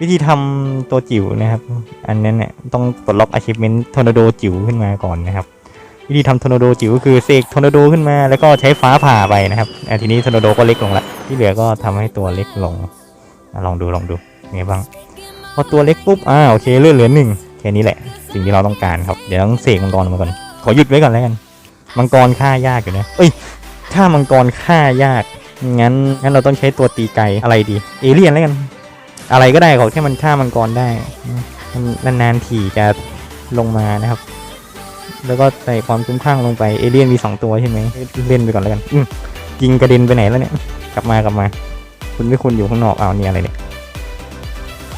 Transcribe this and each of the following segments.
วิธีทำตัวจิ๋วนะครับ อันนั้นเนี่ยต้องปลดล็อก achievement ทอร์นาโดจิ๋วขึ้นมาก่อนนะครับ วิธีทำทอร์นาโดจิ๋วก็คือเสกทอร์นาโดขึ้นมา แล้วก็ใช้ฟ้าผ่าไปนะครับทีนี้ทอร์นาโดก็เล็กลงละที่เหลือก็ทำให้ตัวเล็กลงอลองดูลองดูเป็นไงบ้างพอตัวเล็กปุ๊บอ่าโอเคเลื่อนเหลือหนึ่งแค่นี้แหละ สิ่งที่เราต้องการครับเดี๋ยวต้องเสกมังกรมาก่อนขอหยุดไว้ก่อนแล้วกันมังกรฆ่ายากอยู่นะเอ้ยถ้ามังกรฆ่ายากงั้นงั้นเราต้องใช้ตัวตีไกอะไรดีเอเลี่ยนแล้วกัน อะไรก็ได้ขอแค่มันฆ่ามังกรได้มันนานๆทีจะลงมานะครับ แล้วก็ใส่ความคุ้มข้างลงไปเอเลี่ยนมีสองตัวใช่ไหมเล่นไปก่อนแล้วกันอืมยิงกระเด็นไปไหนแล้วเนี่ย กลับมากลับมา คุณไม่คุณอยู่ข้างนอกเอานี่อะไรเนี่ย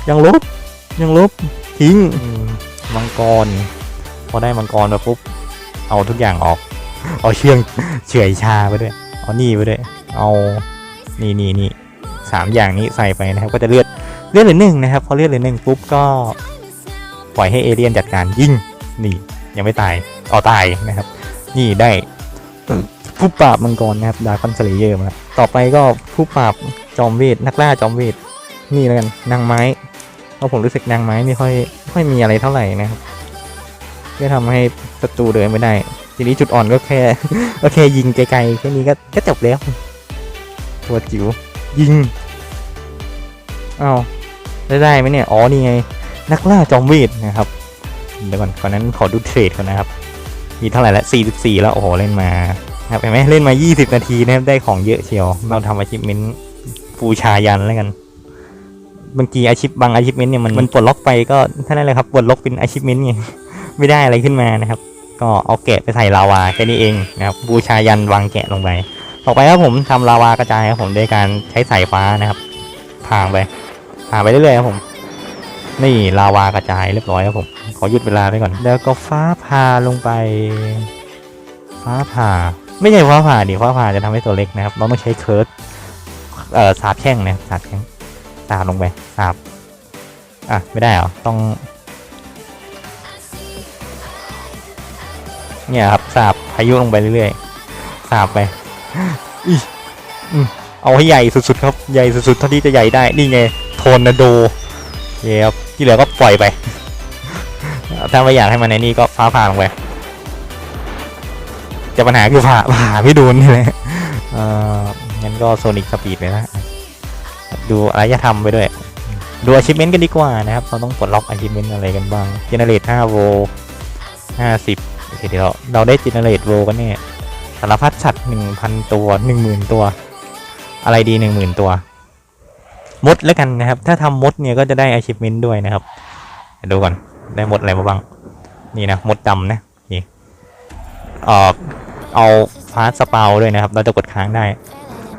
ยังลบยังลบทิ้งอืมมังกร พอได้มังกรมาปุ๊บเอาทุกอย่างออก เอาเชื่องเฉื่อยชาไปด้วยเอานี่ไปด้วย เอานี่นี่นี่สามอย่างนี้ใส่ไปนะครับ ก็จะเลือด เลือดเหลือหนึ่งนะครับพอเลือดเหลือหนึ่งปุ๊บก็ปล่อยให้เอเลี่ยนจัดการยิงนี่ยังไม่ตายอ๋อตายนะครับ นี่ได้ผู้ปราบมังกรนะครับดาคอนสเลเยอร์มาต่อไปก็ผู้ปราบจอมเวทนักล่าจอมเวทนี่แล้วกันนางไม้เพราะผมรู้สึกนางไม้ไม่ค่อยไม่ค่อยมีอะไรเท่าไหร่นะครับก็ทำให้ศัตรูเดินไม่ได้ ทีนี้จุดอ่อนก็แค่ก็แค่ยิงไกลๆแค่นี้ก็ก็จบแล้วตัวจิ๋วยิงอ้าว ได้ได้ไหมเนี่ย อ๋อ นี่ไง นักล่าจอมเวทนะครับ เดี๋ยวก่อนก่อนนั้นขอดูเทรดก่อนนะครับ มีเท่าไหร่ละ44 แล้ว โอ้โห เล่นมาครับเห็นไหมเล่นมา 20 นาทีนะครับ ได้ของเยอะเชียว เราทำอาชีพเมนฟูชายันแล้วกัน บางทีอาชีพบางอาชีพเมนเนี่ยมันมันปลดล็อกไปก็เท่านั้นแหละครับ ปลดล็อกเป็นอาชีพเมนไง ไม่ได้อะไรขึ้นมานะครับ ก็เอาแกะไปใส่ลาวาแค่นี้เองนะครับ บูชายันวางแกะลงไป ต่อไปครับผมทำลาวากระจายครับผมโดยการใช้สายฟ้านะครับพางไป พาไปเรื่อยๆครับผม นี่ลาวากระจายเรียบร้อยครับผม ขอหยุดเวลาไปก่อน แล้วก็ฟ้าผ่าลงไป ฟ้าผ่า ไม่ใช่ฟ้าผ่าดิฟ้าผ่าจะทำให้ตัวเล็กนะครับ เราต้องใช้เคิร์ดเอ่อสาบแช่งนะสาบแช่งสาบลงไปสาบอะ ไม่ได้เหรอ ต้อง เนี่ยครับสาบพายุลงไปเรื่อยๆสาบไปอีอืมเอาให้ใหญ่สุดๆครับ ใหญ่สุดๆเท่าที่จะใหญ่ได้ นี่ไง ทนนาโดเย้ครับที่เหลือก็ปล่อยไป ถ้าไม่อยากให้มันในนี่ก็ฟ้าผ่าลงไปจะปัญหาคือผ่าผ่าไม่โดนนี่แหละเอ่องั้นก็โซนิกสปีดไปนะดูอารยธรรมไปด้วย ดูอาชิเมนต์กันดีกว่านะครับ เราต้องปลดล็อกอาชิเมนต์อะไรกันบ้างเจเนเรต5โว50โอเคเดี๋ยวเราเราได้เจเนเรตโวกันเนี่ยสารพัดสัตว์1,000 ตัว 10,000 ตัว อะไรดี 10,000 ตัว มดแล้วกันนะครับ ถ้าทำมดเนี่ยก็จะได้ achievement ด้วยนะครับดูก่อนได้มดอะไรมาบ้าง นี่นะมดดำนะนี่เอ่อเอาฟาสสปาวด้วยนะครับ เราจะกดค้างได้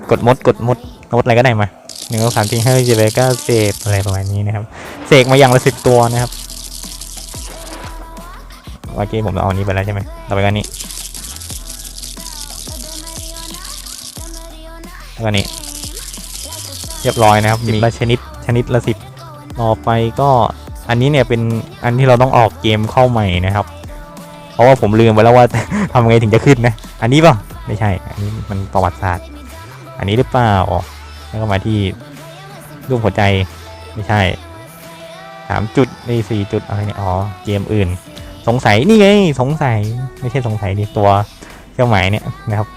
กดมดกดมดมดอะไรก็ได้มาหนึ่งสามสี่ห้าเจ็ดแปดเก้าเศษอะไรประมาณนี้นะครับเสกมาอย่างละสิบตัวนะครับเมื่อกี้ผมเอาอันนี้ไปแล้วใช่ไหมต่อไปกันนี้แล้วก็อันนี้ เรียบร้อยนะครับมีละชนิดชนิดละสิบต่อไปก็อันนี้เนี่ยเป็นอันที่เราต้องออกเกมเข้าใหม่นะครับ เพราะว่าผมลืมไปแล้วว่าทำไงถึงจะขึ้นนะ อันนี้ป่ะไม่ใช่ อันนี้มันประวัติศาสตร์ อันนี้หรือเปล่าแล้วก็มาที่รูปหัวใจไม่ใช่สามจุดนี่สี่จุดอะไรเนี่ยอ๋อเกมอื่น สงสัยนี่ไงสงสัยไม่ใช่สงสัยดิตัว เครื่องหมายเนี่ยนะครับ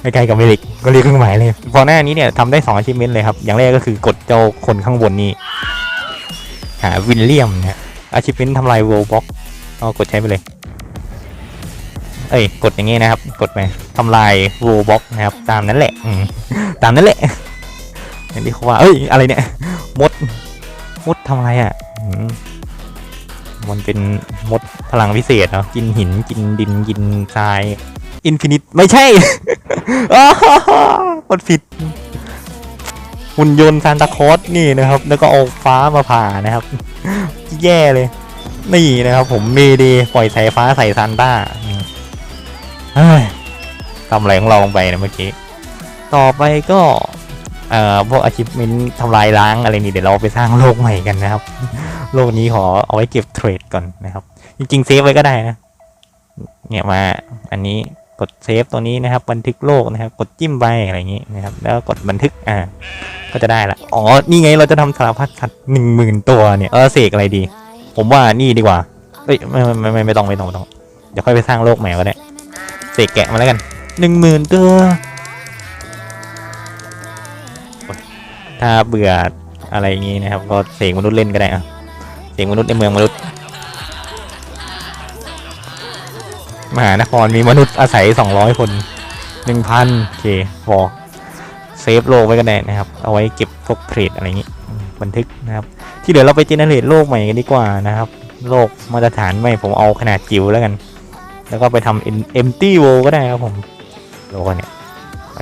ใกล้ๆกับเมลิกก็เรียกเครื่องหมายเลยพอหน้านี้เนี่ยทำได้2 achievement เลยครับ อย่างแรกก็คือกดเจ้าคนข้างบนนี่หาวิลเลียมนะ achievement ทำลาย world box ก็กดใช้ไปเลย เอ้ยกดอย่างงี้นะครับ กดไปทำลาย world box นะครับ ตามนั้นแหละตามนั้นแหละอย่างที่เขาว่าเอ้ยอะไรเนี่ยมดมดทำอะไรอะมันเป็นมดพลังพิเศษเนาะกินหินกินดินกินทราย อินฟินิตไม่ใช่อ้าวกดผิดหุ่นยนต์ซานตาคอสนี่นะครับ แล้วก็เอาฟ้ามาผ่านะครับ แย่เลย นี่นะครับ ผมมเดปล่อยสายฟ้าใส่ซานต้าทำอะไรของเราลงไปนะเมื่อกี้ ต่อไปก็เอ่อพวกอาชีพมินทำลายล้างอะไรนี่เดี๋ยวเราไปสร้างโลกใหม่กันนะครับ โลกนี้ขอเอาไว้เก็บเทรดก่อนนะครับ จริงๆเซฟไว้ก็ได้นะ เนี่ยมาอันนี้ กดเซฟตัวนี้นะครับ บันทึกโลกนะครับ กดจิ้มไปอะไรอย่างนี้นะครับ แล้วกดบันทึกอ่าก็จะได้ละอ๋อนี่ไงเราจะทำสารพัดสัตว์หนึ่งหมื่นตัวเนี่ยเออเสกอะไรดี ผมว่านี่ดีกว่าเอ้ยไม่ไม่ไม่ไม่ต้องไม่ต้องไม่ต้องเดี๋ยวค่อยไปสร้างโลกใหม่ก็ได้เสกแกะมาแล้วกันหนึ่งหมื่นตัวถ้าเบื่ออะไรอย่างงี้นะครับ ก็เสกมนุษย์เล่นก็ได้อะเสกมนุษย์ในเมืองมนุษย์ มหานครมีมนุษย์อาศัย 200 คนหนึ่งพันโอเคพอเซฟโลกไว้ก็ได้นะครับ เอาไว้เก็บพวกเพลทอะไรอย่างนี้ บันทึกนะครับ ที่เหลือเราไปเจเนเรตโลกใหม่กันดีกว่านะครับ โลกมาตรฐานใหม่ผมเอาขนาดจิ๋วแล้วกัน แล้วก็ไปทำ empty world ก็ได้ครับผม โลกเนี่ย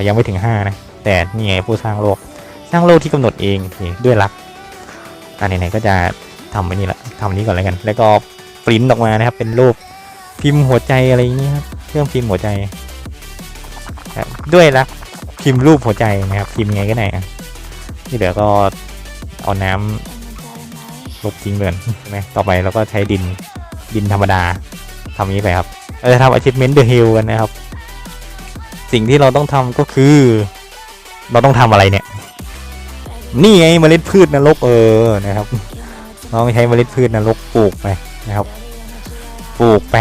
ยังไม่ถึง 5 นะ แต่นี่ไงผู้สร้างโลก สร้างโลกที่กำหนดเองโอเคด้วยรักอันไหนๆก็จะทำไปนี่แหละทำนนี้ก่อนแล้วกัน แล้วก็ปริ้นออกมานะครับ เป็นรูป พิมพ์หัวใจอะไรอย่างเงี้ครับเครื่องพิมพ์หัวใจครับด้วยรักพิมพ์รูปหัวใจนะครับ พิมพ์ไงก็ได้อะที่เหลือก็เอาน้ำลบทิ้งเลยใช่ไหมต่อไปเราก็ใช้ดินดินธรรมดาทำอย่านี้ไปครับเราจะทำ achievement the hill กันนะครับ สิ่งที่เราต้องทำก็คือ เราต้องทำอะไรเนี่ย นี่ไงเมล็ดพืชนรกเออนะครับ เราใช้เมล็ดพืชนรกปลูกไปนะครับ ปลูกไป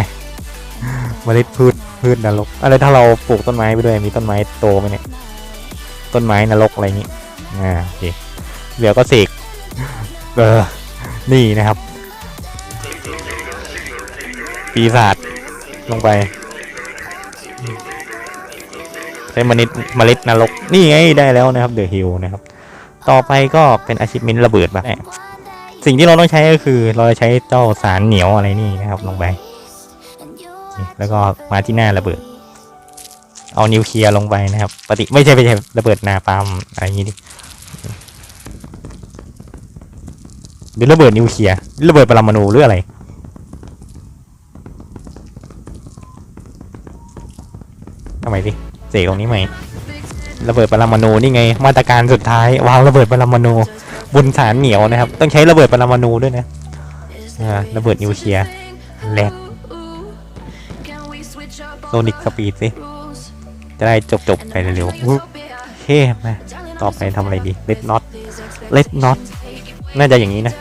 เมล็ดพืชพืชนรกอะไรถ้าเราปลูกต้นไม้ไปด้วยมีต้นไม้โตไหมเนี่ยต้นไม้นรกอะไรอย่างนี้อ่าโอเคเดี๋ยวก็เสกเออนี่นะครับ ปีศาจลงไปใช้เมล็ดเมล็ดนรกนี่ไงได้แล้วนะครับเดอะฮิลนะครับ ต่อไปก็เป็นอาชีพมินระเบิดแบบสิ่งที่เราต้องใช้ก็คือเราจะใช้เจ้าสารเหนียวอะไรนี่นะครับลงไป แล้วก็มาที่หน้าระเบิด เอานิวเคลียร์ลงไปนะครับปฏิไม่ใช่ไม่ใช่ระเบิดนาปามอะไรอย่างงี้ดิหรือระเบิดนิวเคลียร์ระเบิดปรมาณูหรืออะไรทำไมสิเสกตรงนี้ไหมระเบิดปรมาณูนี่ไง มาตรการสุดท้ายวางระเบิดปรมาณูบนสารเหนียวนะครับ ต้องใช้ระเบิดปรมาณูด้วยนะระเบิดนิวเคลียร์แลก โซนิกสปีดสิ จะได้จบจบๆไปเร็วๆอุ๊ยโอเคมาต่อไปทำอะไรดีเลดน็อตเลดน็อตน่าจะอย่างนี้นะ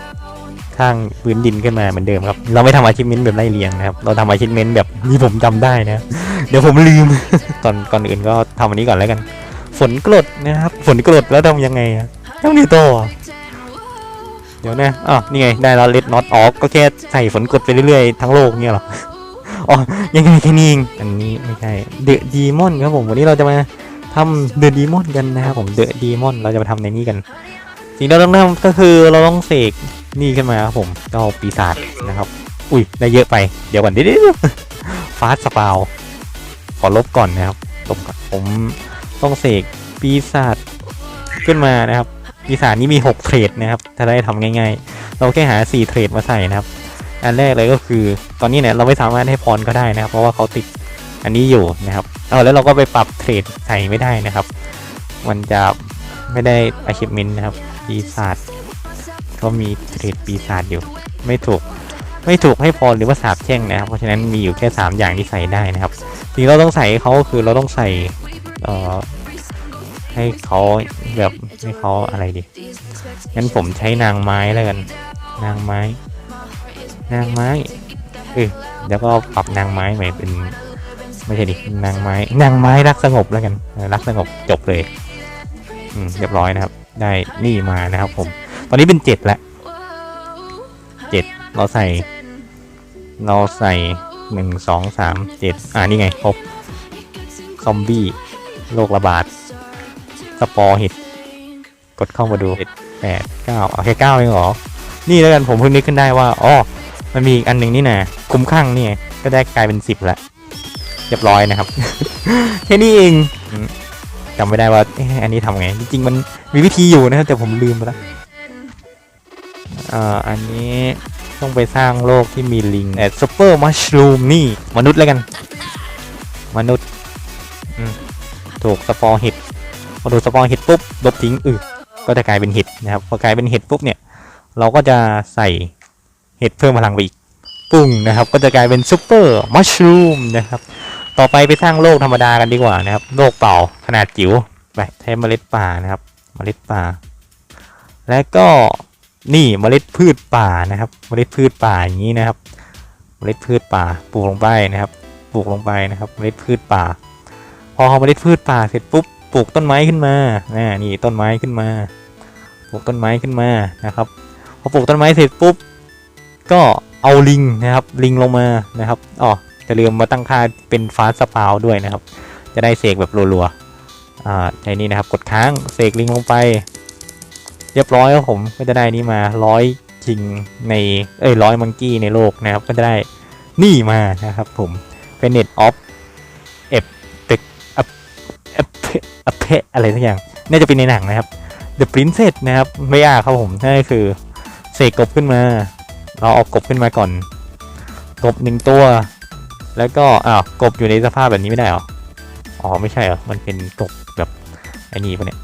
ข้างพื้นดินขึ้นมาเหมือนเดิมครับ เราไม่ทำอาชิเมนต์แบบไล่เรียงนะครับ เราทำอาชิเมนต์แบบที่ผมจำได้นะ เดี๋ยวผมลืม ตอนก่อนอื่นก็ทำอันนี้ก่อนแล้วกัน ฝนกรดนะครับ ฝนกรดแล้วทำยังไงอะต้องนี่ต่ออะเดี๋ยวนะอ๋อนี่ไง ได้แล้วเลดน็อตออกก็แค่ใส่ฝนกรดไปเรื่อยๆ ทั้งโลกเนี่ยเหรอ อ๋อยังไงแค่นี้เองอันนี้ไม่ใช่เดอะดีมอนครับผมวันนี้เราจะมาทำเดอะดีมอนกันนะครับผมเดอะดีมอนเราจะมาทำในนี้กัน สิ่งที่เราต้องทำก็คือเราต้องเสกนี่ขึ้นมาครับผมเจ้าปีศาจนะครับ อุ้ยได้เยอะไปเดี๋ยวก่อนเดี๋ยวฟาสสปาวขอลบก่อนนะครับลบก่อนผมต้องเสกปีศาจขึ้นมานะครับปีศาจนี้มี 6 เทรดนะครับ ถ้าได้ทำง่ายๆ เราแค่หา 4 เทรดมาใส่นะครับ อันแรกเลยก็คือตอนนี้เนี่ยเราไม่สามารถให้พรก็ได้นะครับ เพราะว่าเขาติดอันนี้อยู่นะครับเอาแล้วเราก็ไปปรับเทรดใส่ไม่ได้นะครับ มันจะไม่ได้ achievement นะครับ ปีศาจก็มีเทรดปีศาจอยู่ ไม่ถูกไม่ถูกให้พรหรือว่าสาบแช่งนะครับ เพราะฉะนั้นมีอยู่แค่ 3 อย่างที่ใส่ได้นะครับสิ่งเราต้องใส่เขาก็คือเราต้องใส่เอ่อให้เขาแบบให้เขาอะไรดีงั้นผมใช้นางไม้แล้วกัน นางไม้ นางไม้เออเดี๋ยวก็ปรับนางไม้ใหม่เป็น ไม่ใช่ดินางไม้นางไม้รักสงบแล้วกันรักสงบจบเลยอืมเรียบร้อยนะครับ ได้นี่มานะครับผม ตอนนี้เป็นเจ็ดแล้วเจ็ดเราใส่ เราใส่หนึ่งสองสามเจ็ดอ่านี่ไงครบซอมบี้โรคระบาดสปอร์เห็ดกดเข้ามาดูแปดเก้าเอาแค่เก้าเองเหรอ นี่แล้วกันผมเพิ่งนึกขึ้นได้ว่าอ๋อ มันมีอีกอันหนึ่งนี่นะคุ้มข้างนี่ก็ได้กลายเป็นสิบละเรียบร้อยนะครับ แค่นี้เองจำไม่ได้ว่าอันนี้ทำไง จริงๆมันมีวิธีอยู่นะครับแต่ผมลืมไปแล้วอ่าอันนี้ต้องไปสร้างโลกที่มีลิงแอดซูเปอร์มัชลูมนี่ มนุษย์แล้วกัน มนุษย์ถูกสปอร์เห็ดพอถูกสปอร์เห็ดปุ๊บลบทิ้งอือก็จะกลายเป็นเห็ดนะครับพอกลายเป็นเห็ดปุ๊บเนี่ย เราก็จะใส่ เห็ดเพิ่มพลังไปอีกปุ้งนะครับ ก็จะกลายเป็นซูเปอร์มัชรูมนะครับ ต่อไปไปสร้างโลกธรรมดากันดีกว่านะครับ โลกเปล่าขนาดจิ๋วไปใช้เมล็ดป่านะครับ เมล็ดป่า และก็นี่เมล็ดพืชป่านะครับ เมล็ดพืชป่าอย่างนี้นะครับ เมล็ดพืชป่าปลูกลงไปนะครับ ปลูกลงไปนะครับ เมล็ดพืชป่า พอเมล็ดพืชป่าเสร็จปุ๊บปลูกต้นไม้ขึ้นมาอ่านี่ต้นไม้ขึ้นมา ปลูกต้นไม้ขึ้นมานะครับ พอปลูกต้นไม้เสร็จปุ๊บ ก็เอาลิงนะครับลิงลงมานะครับอ๋อจะลืมมาตั้งค่าเป็นฟาสปาวด้วยนะครับ จะได้เสกแบบรัวๆอ่าใช้นี่นะครับกดค้างเสกลิงลงไป เรียบร้อยครับผมก็จะได้นี่มาร้อยชิงในเอ้ยร้อยมังกี้ในโลกนะครับ ก็จะได้นี่มานะครับผมเป็นเน็ตออฟเอฟตึกอัพอัพอัพเพอะไรสักอย่าง น่าจะเป็นในหนังนะครับ The Princess นะครับไม่ยากครับผมนั่นคือเสกกบขึ้นมา เราเอากบขึ้นมาก่อน กบหนึ่งตัว แล้วก็อ้าวกบอยู่ในสภาพแบบนี้ไม่ได้หรออ๋อไม่ใช่หรอมันเป็นกบแบบไอ้นี่ปะเนี่ย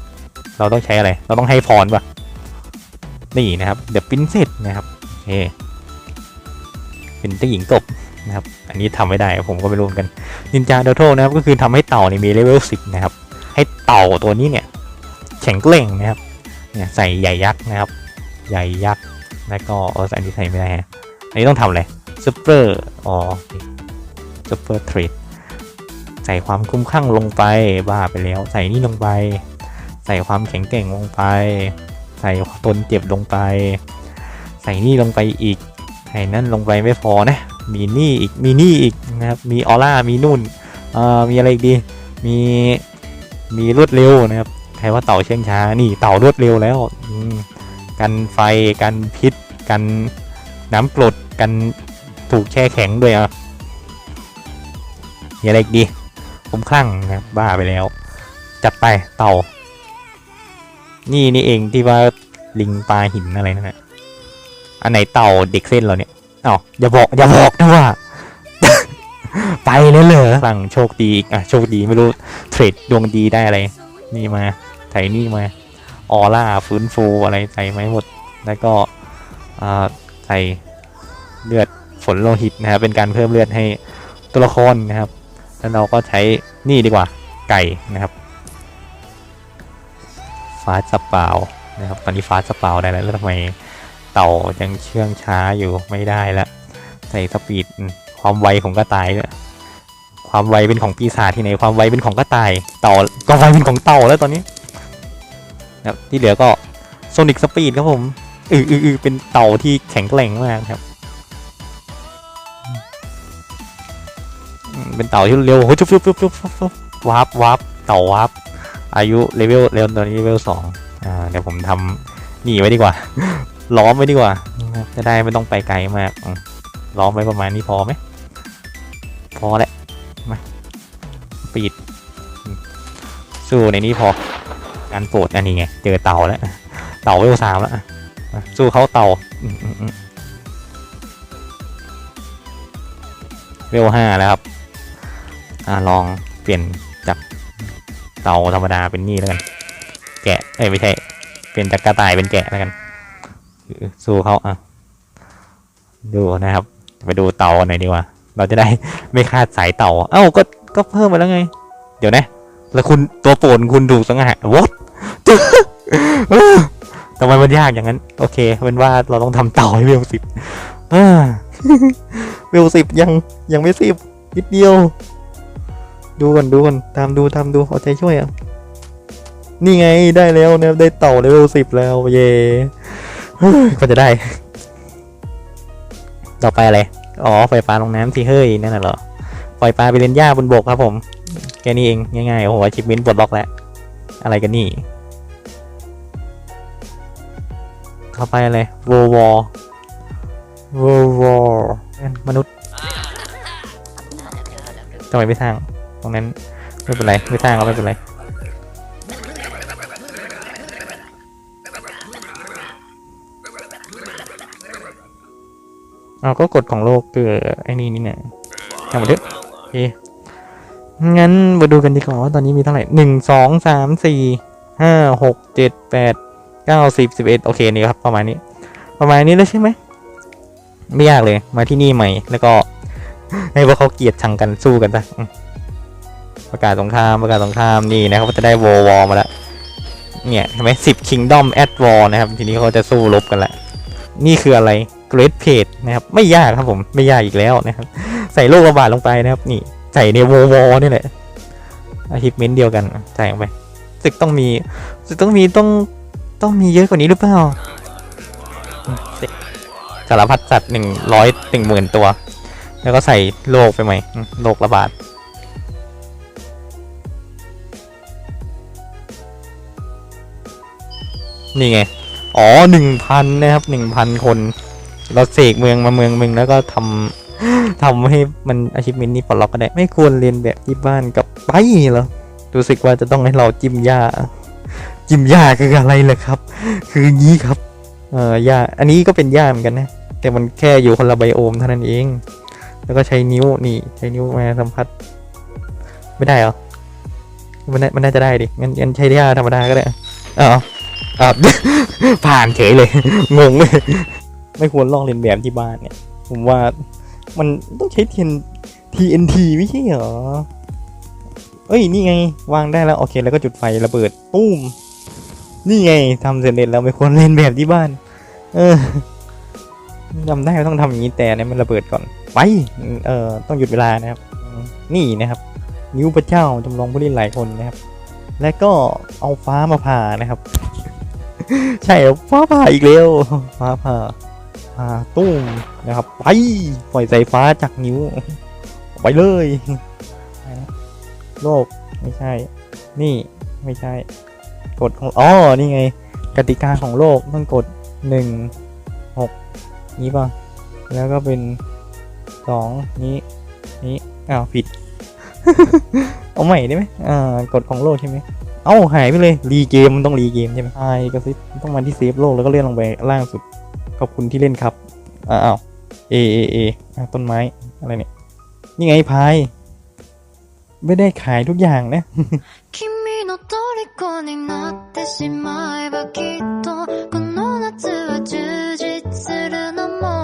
เราต้องใช้อะไร เราต้องให้พรปะนี่นะครับ The Princess นะครับโอเคเป็นเจ้าหญิงกบนะครับ อันนี้ทำไม่ได้ผมก็ไม่รู้กันนินจาโดโทนะครับก็คือทำให้เต่านี่มีเลเวล10นะครับ ให้เต่าตัวนี้เนี่ยแข็งแกร่งนะครับ เนี่ยใส่ใหญ่ยักษ์นะครับ ใหญ่ยักษ์ แล้วก็เอออันนี้ใส่ไม่ได้ฮะอันนี้ต้องทำอะไรซูเปอร์อ๋อซูเปอร์เทรดใส่ความคุ้มข้างลงไปบ้าไปแล้ว ใส่นี่ลงไป ใส่ความแข็งแกร่งลงไป ใส่ตนเจ็บลงไป ใส่นี่ลงไปอีกใส่นั่นลงไปไม่พอนะ มีนี่อีกมีนี่อีกนะครับมีออร่ามีนุ่นเอ่อมีอะไรอีกดีมีมีรวดเร็วนะครับใครว่าเต่าเชื่องช้านี่เต่ารวดเร็วแล้วอืม กันไฟกันพิษ กันน้ำกรดกันถูกแช่แข็งด้วยอะมีอะไรอีกดี ผมคลั่งนะครับบ้าไปแล้ว จัดไปเต่า นี่นี่เองที่ว่าลิงปลาหินอะไรนั่นแหละอันไหนเต่าเด็กเส้นเราเนี่ยอ๋ออย่าบอกอย่าบอกนะว่า ไปเลยเหรอสั่งโชคดีอะโชคดีไม่รู้เทรดดวงดีได้อะไร นี่มาใส่นี่มา ออร่าฟื้นฟูอะไรใส่มาให้หมด แล้วก็ใส่เลือดฝนโลหิตนะครับเป็นการเพิ่มเลือดให้ตัวละครนะครับ แล้วเราก็ใช้นี่ดีกว่าไก่นะครับ ฟ้าสเปานะครับตอนนี้ฟ้าสเปาได้แล้วแล้วทำไมเต่ายังเชื่องช้าอยู่ไม่ได้ละใส่สปีดความไวของกระต่ายด้วยความไวเป็นของปีศาจที่ไหนความไวเป็นของกระต่าย เต่าก็ไวเป็นของเต่าแล้วตอนนี้ ครับที่เหลือก็โซนิกสปีดครับผมอืออืออือเป็นเต่าที่แข็งแกร่งมากครับ เป็นเต่าที่เร็วโอ้ชุบจุ๊บจุ๊บจุ๊บจุ๊บจุ๊บวาร์ปวาร์ปเต่าวาร์ปอายุเลเวลเลเวลตอนนี้เลเวลสองอ่าเดี๋ยวผมทำหนีไว้ดีกว่า ล้อมไว้ดีกว่า จะได้ไม่ต้องไปไกลมาก ล้อมไว้ประมาณนี้พอไหมพอแหละมาปิดสู้ในนี้พอ การโปรดอันนี้ไง เจอเต่าแล้ว เต่าเวลสามแล้ว สู้เขาเต่าเวลห้าแล้วครับอลองเปลี่ยนจากเต่าธรรมดาเป็นนี่แล้วกัน แกะเอ้ยไม่ใช่ เป็นจากกระต่ายเป็นแกะแล้วกัน สู้เขาอะ ดูนะครับ ไปดูเต่าหน่อยดีกว่า เราจะได้ไม่คาดสายเต่า เอ้าก็ก็เพิ่มมาแล้วไง เดี๋ยวนะ แล้วคุณตัวโปรดคุณถูกสังหาร what ทำไมมันยากอย่างนั้น โอเคเป็นว่าเราต้องทำเต่าให้เวลสิบเวลสิบยังยังไม่สิบนิดเดียว ดูก่อนดูก่อนตามดูตามดูเอาใจช่วยอะนี่ไงได้แล้วนะได้เต่าเลเวลสิบแล้วเย่ก็จะได้ ต่อไปอะไร อ๋อปล่อยปลาลงน้ำสิเฮ้ยนั่นน่ะเหรอปล่อยปลาไปเล่นหญ้าบนบกครับผม แค่นี้เองง่ายๆโอ้โหชิปมินปลดล็อกแล้ว อะไรกันนี่ ต่อไปอะไรวอวอวอวอมนุษย์ทำไมไม่สร้าง ตรงนั้นไม่เป็นไร ไม่สร้างก็ไม่เป็นไรเอาก็กฎของโลกคือไอ้นี่นี่เนี่ยทำมาเถอะโอเคงั้นมาดูกันดีกว่าว่าตอนนี้มีเท่าไหร่หนึ่งสองสามสี่ห้าหกเจ็ดแปด เก้าสิบสิบเอ็ดโอเคนี่ครับประมาณนี้ ประมาณนี้แล้วใช่ไหมไม่ยากเลยมาที่นี่ใหม่ แล้วก็ให้พวกเขาเกลียดชังกันสู้กันซะประกาศสงครามประกาศสงครามนี่นะครับก็จะได้วอวอมาแล้วเนี่ยเห็นไหมสิบคิงดอมแอดวอลนะครับ ทีนี้เขาจะสู้รบกันละนี่คืออะไร Great Page นะครับ ไม่ยากครับผมไม่ยากอีกแล้วนะครับ ใส่โลกระบาดลงไปนะครับ นี่ใส่ในวอวอนี่แหละอาชิพเมนเดียวกันใส่ลงไปสึกต้องมีสึกต้องมีต้อง ต้องมีเยอะกว่านี้หรือเปล่าสารพัดสัตว์หนึ่งร้อยหนึ่งหมื่นตัว แล้วก็ใส่โลกไปใหม่โลกระบาดนี่ไง อ๋อหนึ่งพันนะครับหนึ่งพันคน เราเสกเมืองมาเมืองหนึ่งแล้วก็ทำทำให้มันอาชีพมินนี่ปลดล็อกก็ได้ ไม่ควรเรียนแบบที่บ้านกับไปเหรอรู้สึกว่าจะต้องให้เราจิ้มหญ้า จิ้มหญ้าคืออะไรเหรอครับ คืออย่างนี้ครับเอ่อหญ้าอันนี้ก็เป็นหญ้าเหมือนกันนะ แต่มันแค่อยู่คนละไบโอมเท่านั้นเอง แล้วก็ใช้นิ้วนี่ใช้นิ้วมาสัมผัส ไม่ได้เหรอมันมันน่าจะได้ดิงั้นงั้นใช้หญ้าธรรมดาก็ได้อ๋ออ่าผ่านเฉยเลย งงเลยไม่ควรลองเรียนแบบที่บ้านเนี่ย ผมว่ามันต้องใช้ TN TNT ไม่ใช่เหรอ เอ้ย นี่ไง วางได้แล้ว โอเค แล้วก็จุดไฟระเบิดตุ้ม นี่ไงทำเสร็จเร็จแล้วไม่ควรเล่นแบบที่บ้าน เออจำได้ว่าต้องทำอย่างนี้แต่เนี่ยมันระเบิดก่อน ไป เออต้องหยุดเวลานะครับ นี่นะครับ นิ้วพระเจ้าจำลองผู้เล่นหลายคนนะครับ และก็เอาฟ้ามาผ่านะครับ ใช่ฟ้าผ่าอีกแล้วฟ้าผ่าผ่าตุ้มนะครับ ไป ปล่อยสายฟ้าจากนิ้ว ไปเลย โลกไม่ใช่ นี่ไม่ใช่ กฎของอ๋อนี่ไง กติกาของโลกต้องกดหนึ่งหกนี้ป่ะ แล้วก็เป็นสองนี้นี้อ้าวผิด เอาใหม่ได้ไหมอ่ากฎของโลกใช่ไหมเอ้าหายไปเลยรีเกมมันต้องรีเกมใช่ไหมไอ้ก็ซิบต้องมาที่เซฟโลกแล้วก็เลื่อนลงไปล่างสุด ขอบคุณที่เล่นครับอ้าวเอเอเอต้นไม้อะไรเนี่ยนี่ไงพายไม่ได้ขายทุกอย่างนะ の虜になってしまえばきっとこの夏は充実するのも